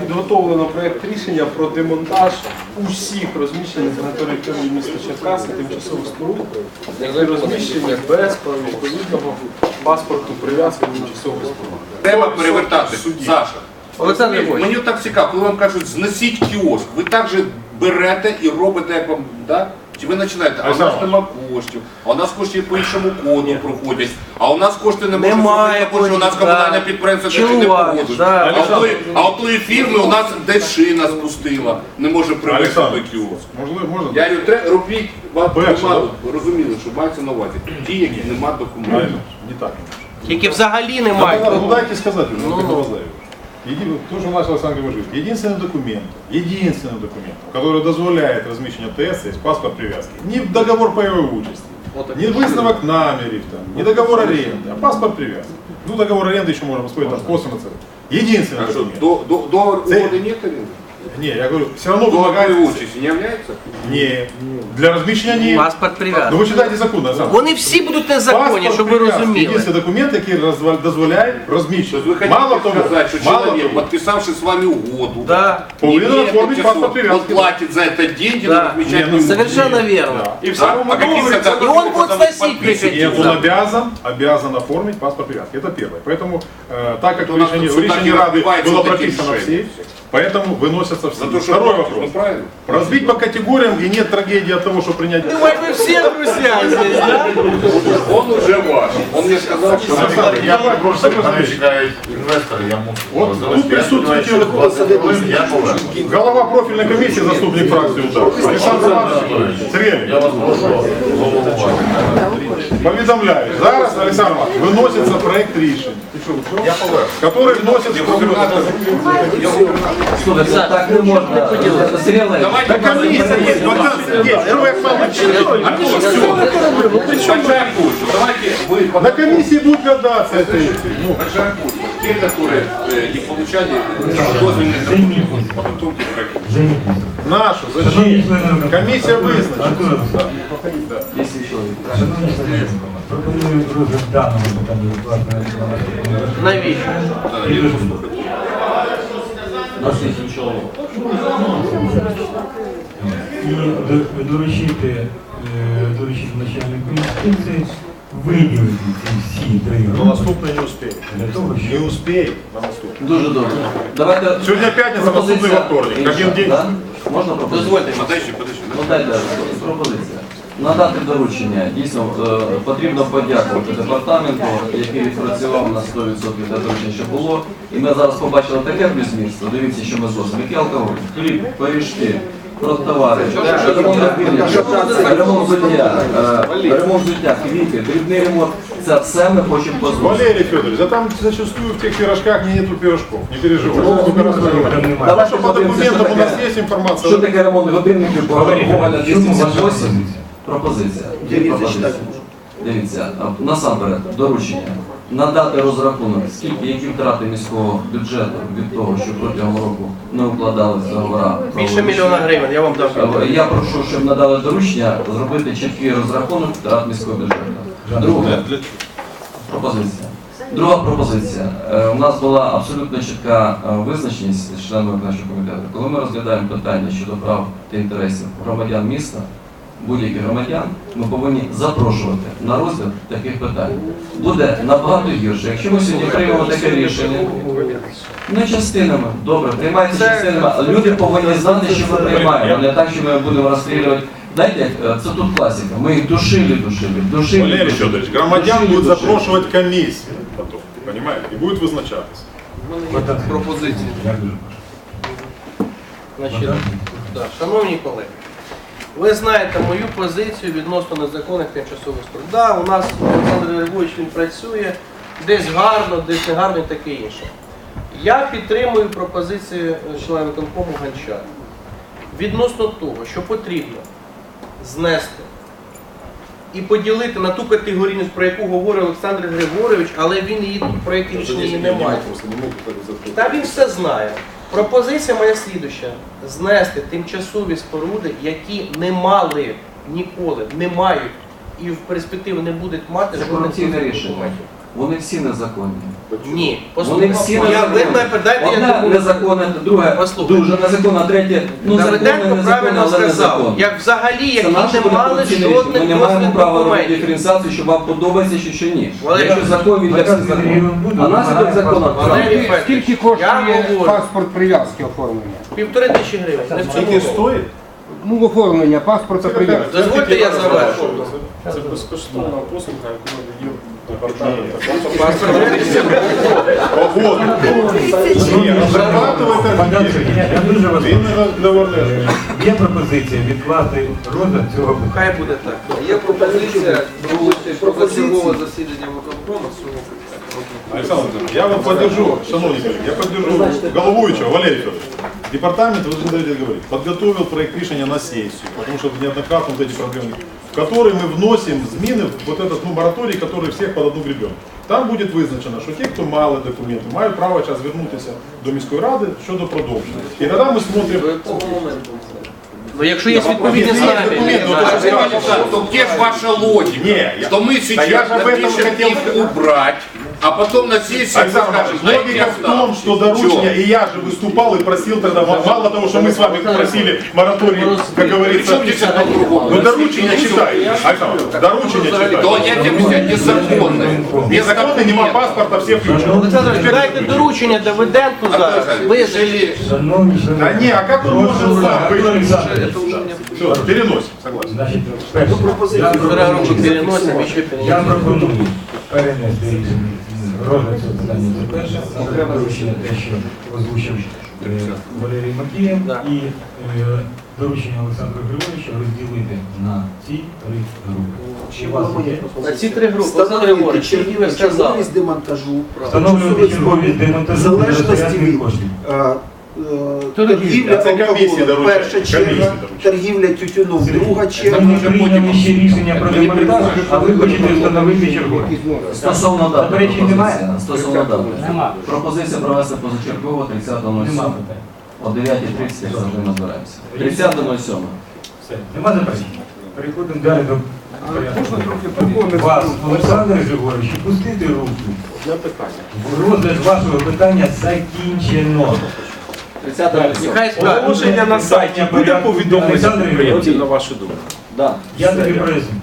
Підготовлено проєкт рішення про демонтаж усіх розміщених на території міста Черкаси тимчасових споруд, які розміщені без відповідного паспорту прив'язки тимчасових споруд. Треба перевертати. Саша. Олександр Мені- Львович. Мені так цікаво, коли вам кажуть, знесіть кіоск, ви так же берете і робите, як вам, да? Чи ви починаєте, а у нас нема коштів, а у нас кошти по іншому коду проходять, а у нас кошти не можуть Немає тому що у нас коштів, комунальне да. підприємство таки не Чувак, да. А у тої- А у тої фірми у нас десь шина спустила, не може привезти Олександр. той. Можливо, можна? Я говорю, треба робіть, Перше, розуміли, що мається на увазі. Ті, які нема документів. Правильно, не так. Тільки взагалі Ну, немає. ну, дайте сказать уже, Ну, ну, Един, то, что начал Александр Григорьевич, единственным документом, единственным документом, который дозволяет размещение ТС, есть паспорт привязки. Не договор паевой участи, вот не выставок намерев, там, не договор аренды, а паспорт привязки. Ну, договор аренды еще можем посмотреть там, космоса. Единственный Хорошо, документ. До, до, до, до, нет аренды? Не, я говорю, все равно Договор вымогается. участі не являється? Не, для размещения не. Паспорт Ну прив'язки. ви читайте закон, Александр. Вони всі будуть незаконні, Паспорт щоб ви прив'язки. розуміли. Єдиний документ, який розвал- дозволяє То есть вы розміщення. хотите Мало того, сказать, что мало человек, того, подписавший с вами угоду, Да. не Повинен имеет оформить тимчасово- паспорт привязки. Он платит за это деньги, Да. но размещать Не, не ну, может. Совершенно верно. І в Да? самому А какие договорі це согласия И он будет вы сносить подписываете? приходить. Нет, он Да. обязан, обязан оформить паспорт привязки. Это первое. Поэтому, э, так как Это в у нас решении, тут в суда решении не Рады разбиваются было вот такие прописано все, решения. поэтому выносятся все. За то, что Второй платишь, вопрос. ну, правильно. Разбить по категориям и нет трагедии от того, что принять... Думаю, ви всі друзі здесь, да? Он уже ваш. Он мне сказал, что Александр, я просто Мене чекають інвестори, я мушу Вот завести. тут присутствует Я думаю, що 20 хвилин я поверну. голова профильной комиссии, заступник фракции УДА. Александр Иванович, Сергей, Я вас прошу головувати. повідомляю, зараз, Александр Иванович, выносится проект рішення, Слухайте, так не можна. Василь Олегович, Та комісія є, вакансія є. Героя. А що ви? Давайте вы На комиссии будут гадаться. это. Рожаку, те, которые не получали дозвольных документов. Нашу, зачем? Комиссия вызначит. Пропоную розгляд даного питання 10 чоловік. І доручити, доручити е, начальнику інспекції виділити ці всі На три. не успію. Не щоб на наступний. Дуже добре. Давайте Сьогодні п'ятниця, наступний пропозиція вівторник. інша, Один день. да? Можна пропозицію? Дозвольте, подожди, подожди. Ну, дайте пропозиція. Надати доручення. Дійсно, е, потрібно подякувати департаменту, який відпрацював на 100% для доручення, що було. І ми зараз побачили таке місто. Дивіться, що ми зросимо. Який алкоголь, хліб, пиріжки, продтовари, ремонт взуття, е, ремонт взуття, квіти, дрібний ремонт. Це все ми хочемо дозволити. Валерий Федорович, да там зачастую в тех пирожках нету пирожков. Не переживайте. Сколько раз немає. По документам у нас таке. есть информация. Що таке ремонт годинників Говаля 278? Пропозиція. Є пропозиція. Дивіться, насамперед, доручення. Надати розрахунок, скільки які втрати міського бюджету від того, що протягом року не укладались договора. Більше мільйона гривень, я вам дав. Е, Я прошу, щоб надали доручення зробити чіткий розрахунок втрат міського бюджету. Друге, пропозиція. Друга пропозиція. Е, У нас була абсолютно чітка е, визначеність з членами нашого комітету. Коли ми розглядаємо питання щодо прав та інтересів громадян міста, будь-яких громадян, ми повинні запрошувати на розгляд таких питань. Буде набагато гірше. Якщо ми сьогодні приймемо таке рішення, не частинами, добре, приймається частинами, але люди повинні знати, що ми приймаємо, а не так, що ми будемо розстрілювати. Знаєте, е, це тут класика. Ми їх душили, душили, душили. Душили. Федорович, громадян Душили, будет душили. запрошивать комиссия потом, понимаете, и будет пропозиції. Значить, да, шановні колеги, ви знаєте мою позицію відносно незаконних тимчасових споруд. Да, у нас Олександр Львович він працює, десь гарно, десь не гарно і таке інше. Я підтримую пропозиції члена виконкому Гончара. Відносно того, що потрібно знести і поділити на ту категорійність, про яку говорив Олександр Григорович, але він її тут проєкті рішення її немає. Та він все знає. Пропозиція моя слідуща знести тимчасові споруди, які не мали ніколи, не мають і в перспективі не будуть мати жодних рішення. Вони всі незаконні. Ні. Вони всі Я ви незаконні. мене дайте я Одне документ. незаконне, друге Послухайте. дуже незаконне, третє ну Давиденко правильно але сказав, як взагалі, Це які не мали рішення. Ми не маємо дозвільних права робити документів. диференціацію, що вам подобається, чи що ні. Валерій, Якщо закон, він для всіх закон. А наслідок закону Валерій Федорович, Скільки я коштує говорю, паспорт прив'язки оформлення? півтори тисячі гривень. Не в цьому Скільки стоїть? Ну, оформлення паспорта прив'язки. Дозвольте я завершу. Це безкоштовна послуга, яку надає департамент. Погоду. Ні, розрабатувати Богдан Сергійович, я дуже вас Він не говорить. Е, Є пропозиція відкласти розгляд цього питання. Хай буде так. Є пропозиція проводити позачергове засідання виконкому з цього Александр Анатольевич, я вам поддержу, шановні колеги, я поддержу головуючого, Валерий Федорович. Департамент, вы же даете говорить, подготовил проект решения на сессию, потому что неоднократно вот эти проблемы, в который мы вносим зміни в вот этот ну, мораторий, который всех под одну гребем. Там буде визначено, що ті, хто мали документи, мають право час звернутися до міської ради щодо продовження. І тоді ми смотримо, До якого моменту це? Ну якщо є відповідні Якщо є документи, наміри. то так. це Александр, то где же ваша логика? Не, я- что мы Да сейчас я же об этом напишем хотел их убрать, а потом на сессии вы Александр скажете, Иванович, знаете, логика в том, оставьте. что доручение, и я же выступал и просил тогда, ма- мало того, что мы с вами просили мораторий, как говорится, Причем здесь одно к другому? ну доручение читай, Александр, доручение То читай. я тебе взять незаконное. Незаконно, нема паспорта, все включены. Олександр, Ігорович, дайте доручення Давиденку зараз. Ви Шановні, шановні. Да не, а как он может сам быть? Олександр, Все, переносим, согласен. Значить, перше, я півтора року пропоную- переносимо і ще Я переносимо. пропоную перенести рішення Розгляд цього питання за перше, окремо доручення те, що озвучив е, Валерій Макієв, і е, доручення Олександра Григоровича розділити на ці три групи. Чи у вас є? На ці три групи, Олександр Григорович, черговість демонтажу, Встановлювати черговість демонтажу В залежності від- коштів. Е, торгівля Це комісії алкоголем, доручають, перша комісії черга, доручають. торгівля тютюном, друга Ми черга. не прийняли ще рішення про демонтаж, а ви хочете встановити черговість. Стосовно дати Заперечень немає? пропозиція. Стосовно дати. Нема. Пропозиція провести позачергово 30.07. Нема питань. О 9.30 як завжди назбираємося. 30.07. Все, нема заперечень. Переходимо далі до. Вас, Олександр Григорович, пустити руку. Питання. Розгляд вашого питання закінчено. 30.07. Нехай. Оголошення на сайті буде повідомлення підприємців, на вашу думку. Да. Я тобі поясню.